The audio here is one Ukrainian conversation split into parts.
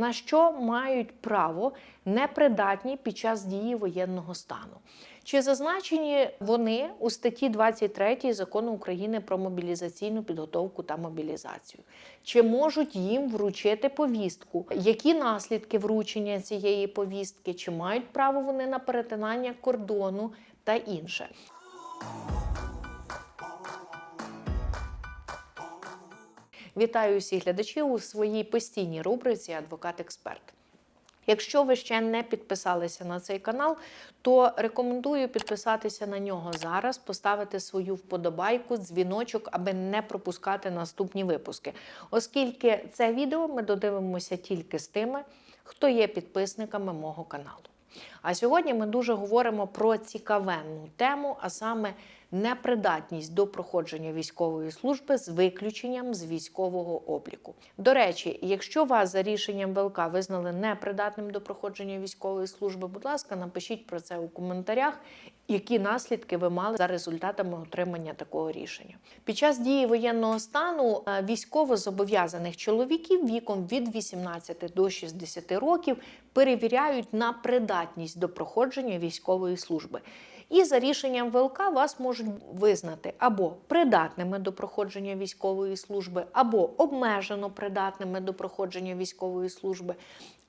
на що мають право непридатні під час дії воєнного стану. Чи зазначені вони у статті 23 закону України про мобілізаційну підготовку та мобілізацію? Чи можуть їм вручити повістку? Які наслідки вручення цієї повістки? Чи мають право вони на перетинання кордону та інше? Вітаю усіх глядачів у своїй постійній рубриці Адвокат-експерт. Якщо ви ще не підписалися на цей канал, то рекомендую підписатися на нього зараз, поставити свою вподобайку, дзвіночок, аби не пропускати наступні випуски. Оскільки це відео ми додивимося тільки з тими, хто є підписниками мого каналу. А сьогодні ми дуже говоримо про цікавенну тему, а саме непридатність до проходження військової служби з виключенням з військового обліку. До речі, якщо вас за рішенням ВЛК визнали непридатним до проходження військової служби, будь ласка, напишіть про це у коментарях, які наслідки ви мали за результатами отримання такого рішення. Під час дії воєнного стану е, військово зобов'язаних чоловіків віком від 18 до 60 років перевіряють на придатність до проходження військової служби. І за рішенням ВЛК вас можуть визнати або придатними до проходження військової служби, або обмежено придатними до проходження військової служби,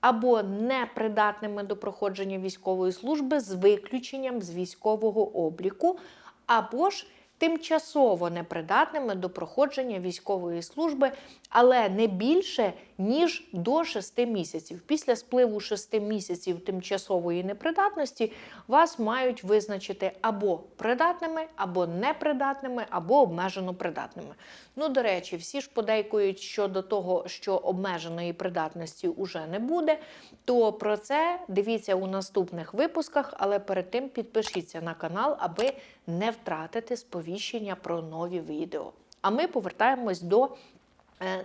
або непридатними до проходження військової служби з виключенням з військового обліку, або ж тимчасово непридатними до проходження військової служби, але не більше ніж до 6 місяців. Після спливу 6 місяців тимчасової непридатності вас мають визначити або придатними, або непридатними, або обмежено придатними. Ну, до речі, всі ж подейкують щодо того, що обмеженої придатності уже не буде. То про це дивіться у наступних випусках, але перед тим підпишіться на канал, аби не втратити сповіщення про нові відео. А ми повертаємось до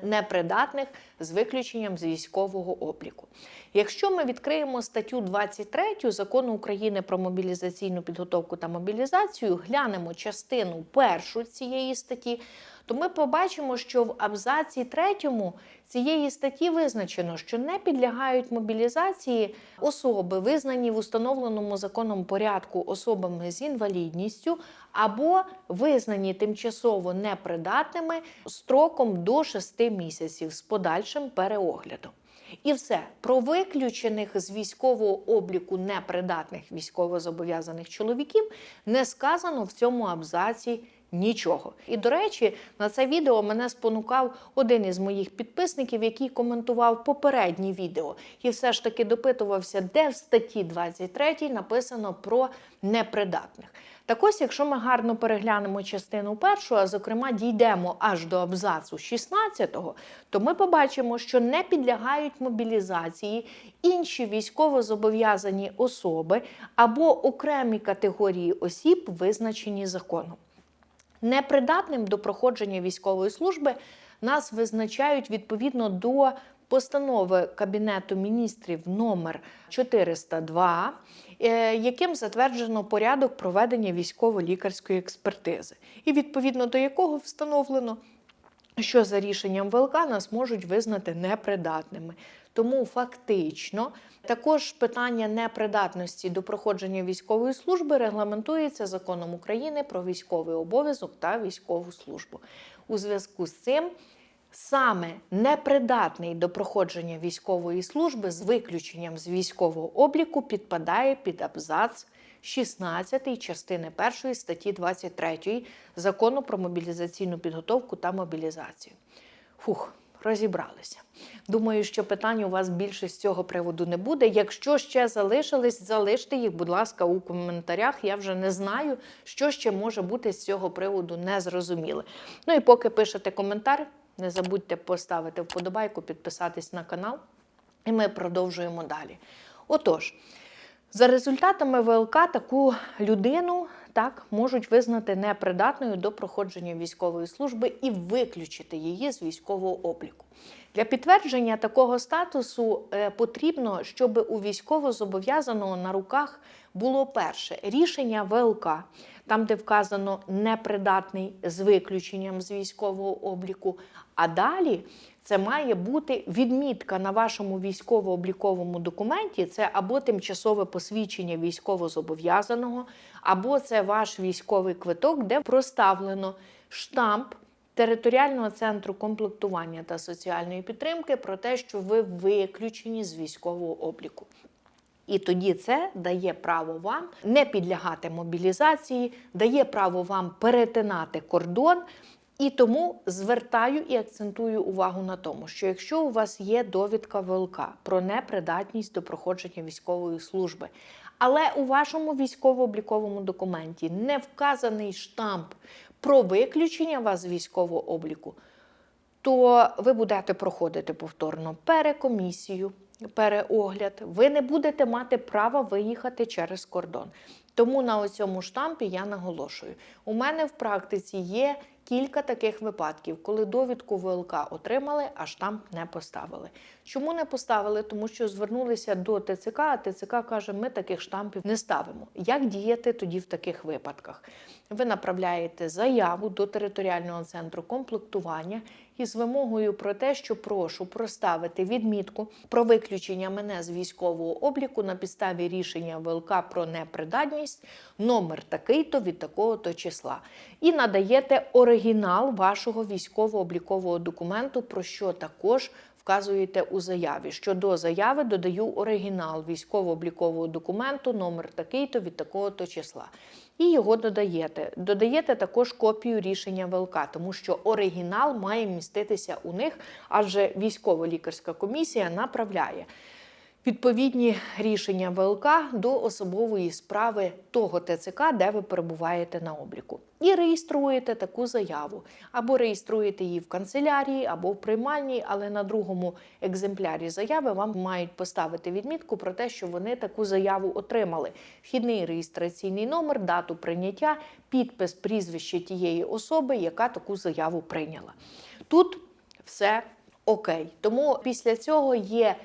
непридатних з виключенням з військового обліку. Якщо ми відкриємо статтю 23 закону України про мобілізаційну підготовку та мобілізацію, глянемо частину першу цієї статті, то ми побачимо, що в абзаці третьому цієї статті визначено, що не підлягають мобілізації особи, визнані в установленому законом порядку особами з інвалідністю, або визнані тимчасово непридатними строком до 6 місяців з подальшим переоглядом. І все про виключених з військового обліку непридатних військовозобов'язаних чоловіків не сказано в цьому абзаці нічого. І до речі, на це відео мене спонукав один із моїх підписників, який коментував попередні відео, і все ж таки допитувався, де в статті 23 написано про непридатних. Так ось, якщо ми гарно переглянемо частину першу, а зокрема дійдемо аж до абзацу 16, то ми побачимо, що не підлягають мобілізації інші військово-зобов'язані особи або окремі категорії осіб, визначені законом. Непридатним до проходження військової служби нас визначають відповідно до постанови Кабінету міністрів номер 402, е, яким затверджено порядок проведення військово-лікарської експертизи, і відповідно до якого встановлено, що за рішенням ВЛК нас можуть визнати непридатними. Тому фактично також питання непридатності до проходження військової служби регламентується законом України про військовий обов'язок та військову службу. У зв'язку з цим саме непридатний до проходження військової служби з виключенням з військового обліку підпадає під абзац 16 частини 1 статті 23 закону про мобілізаційну підготовку та мобілізацію. Фух розібралися. Думаю, що питань у вас більше з цього приводу не буде. Якщо ще залишились, залиште їх, будь ласка, у коментарях. Я вже не знаю, що ще може бути з цього приводу незрозуміле. Ну і поки пишете коментар, не забудьте поставити вподобайку, підписатись на канал, і ми продовжуємо далі. Отож. За результатами ВЛК таку людину так можуть визнати непридатною до проходження військової служби і виключити її з військового обліку. Для підтвердження такого статусу е, потрібно, щоб у військовозобов'язаного на руках було перше рішення ВЛК, там, де вказано непридатний з виключенням з військового обліку. А далі це має бути відмітка на вашому військово-обліковому документі. Це або тимчасове посвідчення військовозобов'язаного, або це ваш військовий квиток, де проставлено штамп територіального центру комплектування та соціальної підтримки про те, що ви виключені з військового обліку. І тоді це дає право вам не підлягати мобілізації, дає право вам перетинати кордон. І тому звертаю і акцентую увагу на тому, що якщо у вас є довідка ВЛК про непридатність до проходження військової служби, але у вашому військово-обліковому документі не вказаний штамп про виключення вас з військового обліку, то ви будете проходити повторно перекомісію, переогляд. Ви не будете мати права виїхати через кордон. Тому на цьому штампі я наголошую: у мене в практиці є кілька таких випадків, коли довідку ВЛК отримали, а штамп не поставили. Чому не поставили? Тому що звернулися до ТЦК, а ТЦК каже, ми таких штампів не ставимо. Як діяти тоді в таких випадках? Ви направляєте заяву до територіального центру комплектування із вимогою про те, що прошу проставити відмітку про виключення мене з військового обліку на підставі рішення ВЛК про непридатність, номер такий-то від такого-то числа. І надаєте оригінал вашого військово-облікового документу, про що також вказуєте у заяві. Що до заяви додаю оригінал військово-облікового документу, номер такий-то від такого-то числа. І його додаєте. Додаєте також копію рішення ВЛК, тому що оригінал має міститися у них, адже військово-лікарська комісія направляє відповідні рішення ВЛК до особової справи того ТЦК, де ви перебуваєте на обліку. І реєструєте таку заяву. Або реєструєте її в канцелярії, або в приймальній, але на другому екземплярі заяви вам мають поставити відмітку про те, що вони таку заяву отримали. Вхідний реєстраційний номер, дату прийняття, підпис, прізвище тієї особи, яка таку заяву прийняла. Тут все окей. Тому після цього є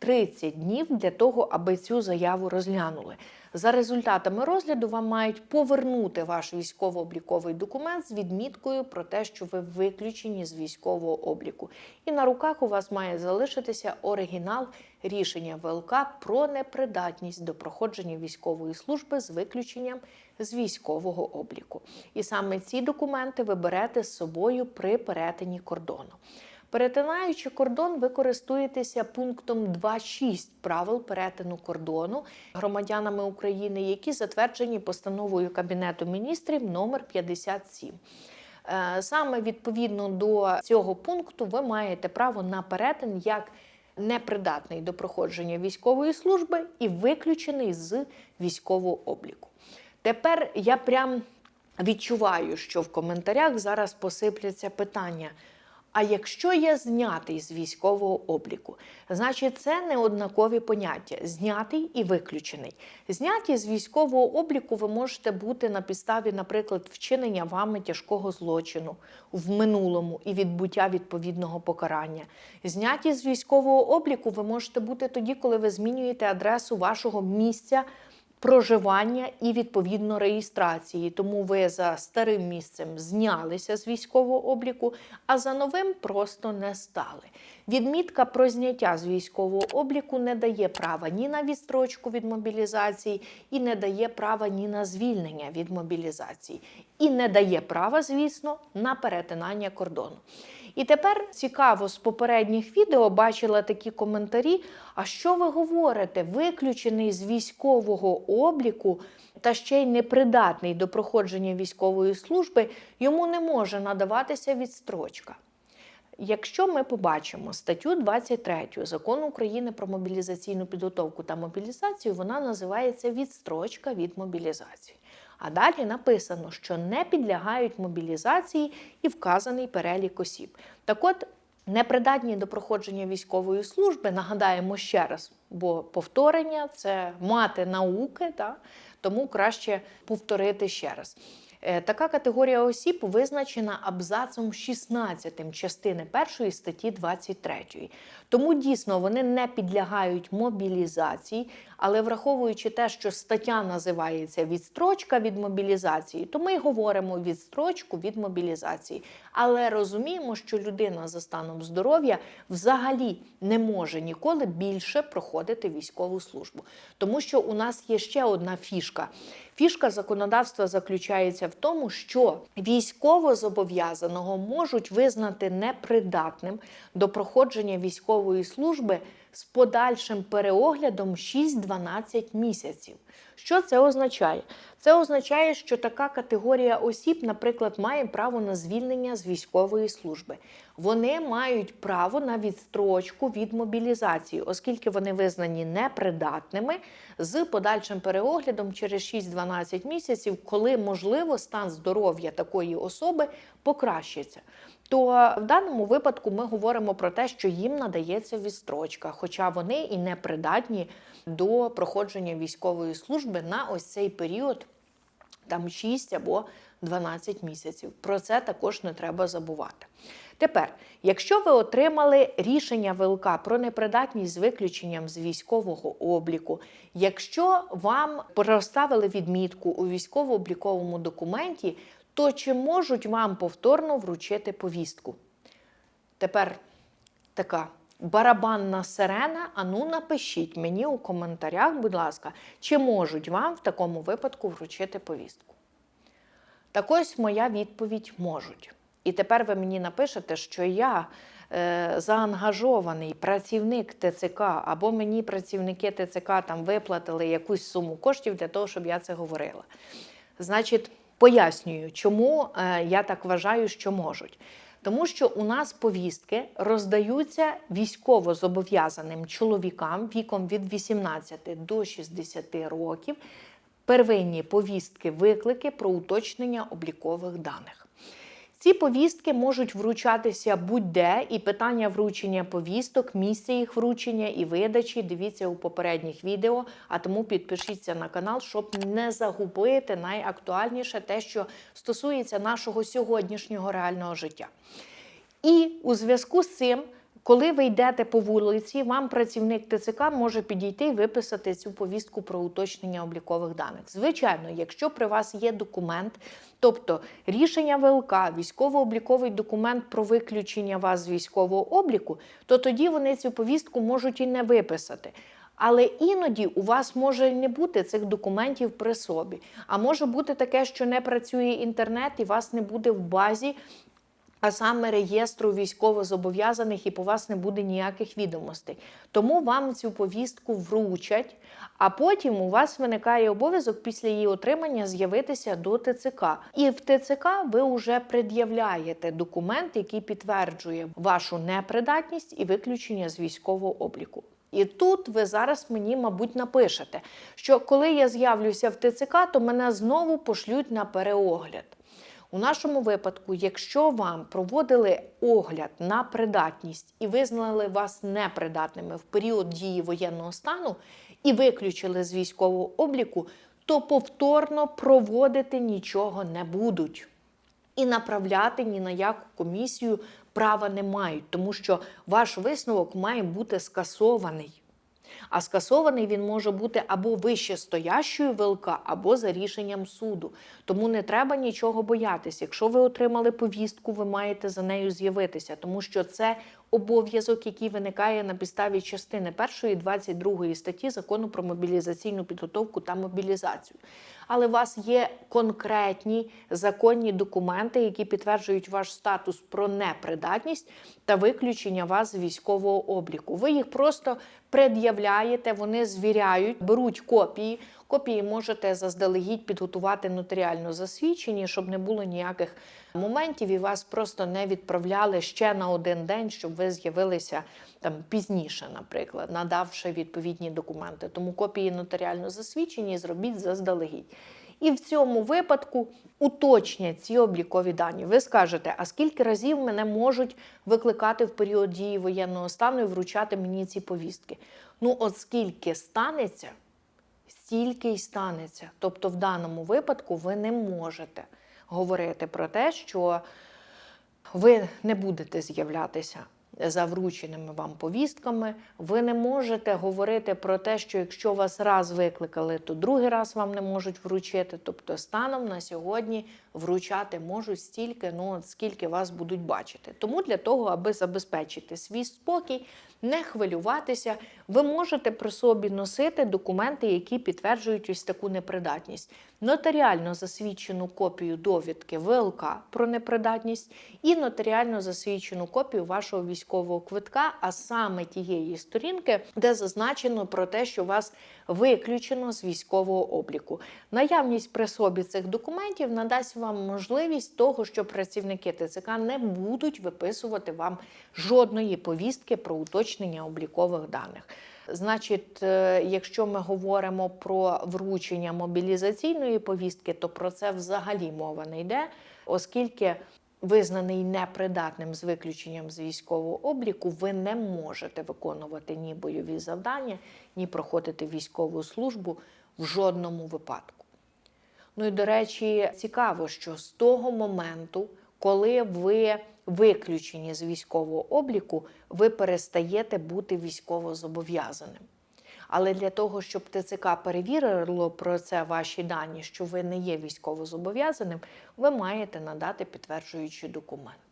30 днів для того, аби цю заяву розглянули. За результатами розгляду вам мають повернути ваш військово-обліковий документ з відміткою про те, що ви виключені з військового обліку. І на руках у вас має залишитися оригінал рішення ВЛК про непридатність до проходження військової служби з виключенням з військового обліку. І саме ці документи ви берете з собою при перетині кордону. Перетинаючи кордон, ви користуєтеся пунктом 2.6 правил перетину кордону громадянами України, які затверджені постановою Кабінету міністрів номер 57. Е, Саме відповідно до цього пункту ви маєте право на перетин як непридатний до проходження військової служби і виключений з військового обліку. Тепер я прям відчуваю, що в коментарях зараз посипляться питання. А якщо я знятий з військового обліку, значить це не однакові поняття знятий і виключений. Зняті з військового обліку ви можете бути на підставі, наприклад, вчинення вами тяжкого злочину в минулому і відбуття відповідного покарання. Зняті з військового обліку ви можете бути тоді, коли ви змінюєте адресу вашого місця проживання і відповідно реєстрації. Тому ви за старим місцем знялися з військового обліку, а за новим просто не стали. Відмітка про зняття з військового обліку не дає права ні на відстрочку від мобілізації, і не дає права ні на звільнення від мобілізації, і не дає права, звісно, на перетинання кордону. І тепер цікаво, з попередніх відео бачила такі коментарі. А що ви говорите? Виключений з військового обліку та ще й непридатний до проходження військової служби, йому не може надаватися відстрочка. Якщо ми побачимо статтю 23 закону України про мобілізаційну підготовку та мобілізацію, вона називається відстрочка від мобілізації. А далі написано, що не підлягають мобілізації і вказаний перелік осіб. Так от, непридатні до проходження військової служби, нагадаємо ще раз, бо повторення це мати науки, та? тому краще повторити ще раз. Е, Така категорія осіб визначена абзацом 16 частини 1 статті 23. Тому дійсно вони не підлягають мобілізації, але враховуючи те, що стаття називається відстрочка від мобілізації, то ми говоримо відстрочку від мобілізації. Але розуміємо, що людина за станом здоров'я взагалі не може ніколи більше проходити військову службу, тому що у нас є ще одна фішка. Фішка законодавства заключається в тому, що військовозобов'язаного можуть визнати непридатним до проходження військової служби з подальшим переоглядом 6-12 місяців. Що це означає? Це означає, що така категорія осіб, наприклад, має право на звільнення з військової служби. Вони мають право на відстрочку від мобілізації, оскільки вони визнані непридатними з подальшим переоглядом через 6-12 місяців, коли можливо стан здоров'я такої особи покращиться. То в даному випадку ми говоримо про те, що їм надається відстрочка, хоча вони і не придатні до проходження військової служби на ось цей період, там 6 або 12 місяців. Про це також не треба забувати. Тепер, якщо ви отримали рішення ВЛК про непридатність з виключенням з військового обліку, якщо вам проставили відмітку у військово-обліковому документі, то чи можуть вам повторно вручити повістку? Тепер така барабанна сирена. Ану, напишіть мені у коментарях, будь ласка, чи можуть вам в такому випадку вручити повістку. Так ось моя відповідь можуть. І тепер ви мені напишете, що я е, заангажований працівник ТЦК, або мені працівники ТЦК там виплатили якусь суму коштів для того, щоб я це говорила. Значить, пояснюю, чому е, я так вважаю, що можуть. Тому що у нас повістки роздаються військово зобов'язаним чоловікам віком від 18 до 60 років. Первинні повістки, виклики про уточнення облікових даних. Ці повістки можуть вручатися будь-де, і питання вручення повісток, місце їх вручення і видачі. Дивіться у попередніх відео. А тому підпишіться на канал, щоб не загубити найактуальніше те, що стосується нашого сьогоднішнього реального життя. І у зв'язку з цим, коли ви йдете по вулиці, вам працівник ТЦК може підійти і виписати цю повістку про уточнення облікових даних. Звичайно, якщо при вас є документ, тобто рішення ВЛК, військово-обліковий документ про виключення вас з військового обліку, то тоді вони цю повістку можуть і не виписати. Але іноді у вас може не бути цих документів при собі. А може бути таке, що не працює інтернет, і вас не буде в базі а саме реєстру військовозобов'язаних, і по вас не буде ніяких відомостей. Тому вам цю повістку вручать, а потім у вас виникає обов'язок після її отримання з'явитися до ТЦК. І в ТЦК ви вже пред'являєте документ, який підтверджує вашу непридатність і виключення з військового обліку. І тут ви зараз мені, мабуть, напишете, що коли я з'явлюся в ТЦК, то мене знову пошлють на переогляд. У нашому випадку, якщо вам проводили огляд на придатність і визнали вас непридатними в період дії воєнного стану і виключили з військового обліку, то повторно проводити нічого не будуть. І направляти ні на яку комісію права не мають, тому що ваш висновок має бути скасований. А скасований він може бути або вищестоящою ВЛК, або за рішенням суду. Тому не треба нічого боятися. Якщо ви отримали повістку, ви маєте за нею з'явитися, тому що це обов'язок, який виникає на підставі частини 1 22 статті закону про мобілізаційну підготовку та мобілізацію. Але у вас є конкретні законні документи, які підтверджують ваш статус про непридатність та виключення вас з військового обліку. Ви їх просто пред'являєте, вони звіряють, беруть копії. Копії можете заздалегідь підготувати нотаріально засвідчені, щоб не було ніяких моментів і вас просто не відправляли ще на один день, щоб ви з'явилися там пізніше, наприклад, надавши відповідні документи. Тому копії нотаріально засвідчені зробіть заздалегідь. І в цьому випадку уточнять ці облікові дані. Ви скажете, а скільки разів мене можуть викликати в період дії воєнного стану і вручати мені ці повістки? Ну, от скільки станеться, стільки й станеться. Тобто, в даному випадку ви не можете говорити про те, що ви не будете з'являтися за врученими вам повістками. Ви не можете говорити про те, що якщо вас раз викликали, то другий раз вам не можуть вручити. Тобто, станом на сьогодні вручати можуть стільки, ну скільки вас будуть бачити. Тому для того, аби забезпечити свій спокій, не хвилюватися, ви можете при собі носити документи, які підтверджують ось таку непридатність. Нотаріально засвідчену копію довідки ВЛК про непридатність і нотаріально засвідчену копію вашого військового квитка, а саме тієї сторінки, де зазначено про те, що вас виключено з військового обліку. Наявність при собі цих документів надасть вам можливість того, що працівники ТЦК не будуть виписувати вам жодної повістки про уточнення облікових даних. Значить, е, якщо ми говоримо про вручення мобілізаційної повістки, то про це взагалі мова не йде, оскільки визнаний непридатним з виключенням з військового обліку, ви не можете виконувати ні бойові завдання, ні проходити військову службу в жодному випадку. Ну і до речі, цікаво, що з того моменту, коли ви виключені з військового обліку, ви перестаєте бути військовозобов'язаним. Але для того, щоб ТЦК перевірило про це ваші дані, що ви не є військовозобов'язаним, ви маєте надати підтверджуючі документи.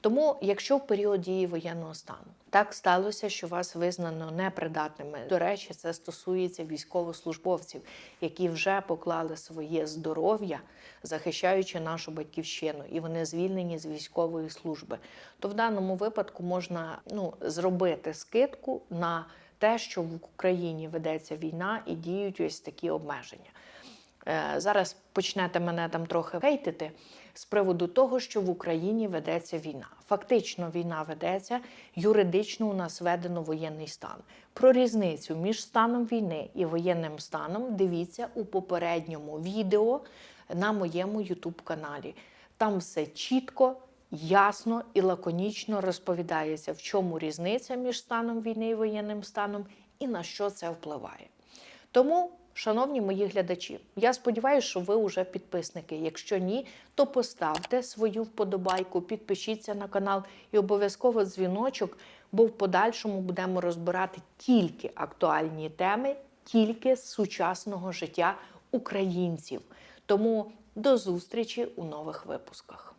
Тому, якщо в період дії воєнного стану так сталося, що вас визнано непридатними, до речі, це стосується військовослужбовців, які вже поклали своє здоров'я, захищаючи нашу батьківщину, і вони звільнені з військової служби, то в даному випадку можна ну, зробити скидку на те, що в Україні ведеться війна і діють ось такі обмеження. Е, Зараз почнете мене там трохи хейтити з приводу того, що в Україні ведеться війна. Фактично, війна ведеться, юридично у нас введено воєнний стан. Про різницю між станом війни і воєнним станом дивіться у попередньому відео на моєму YouTube каналі. Там все чітко, ясно і лаконічно розповідається, в чому різниця між станом війни і воєнним станом і на що це впливає. Тому, шановні мої глядачі, я сподіваюся, що ви вже підписники. Якщо ні, то поставте свою вподобайку, підпишіться на канал і обов'язково дзвіночок, бо в подальшому будемо розбирати тільки актуальні теми, тільки з сучасного життя українців. Тому до зустрічі у нових випусках.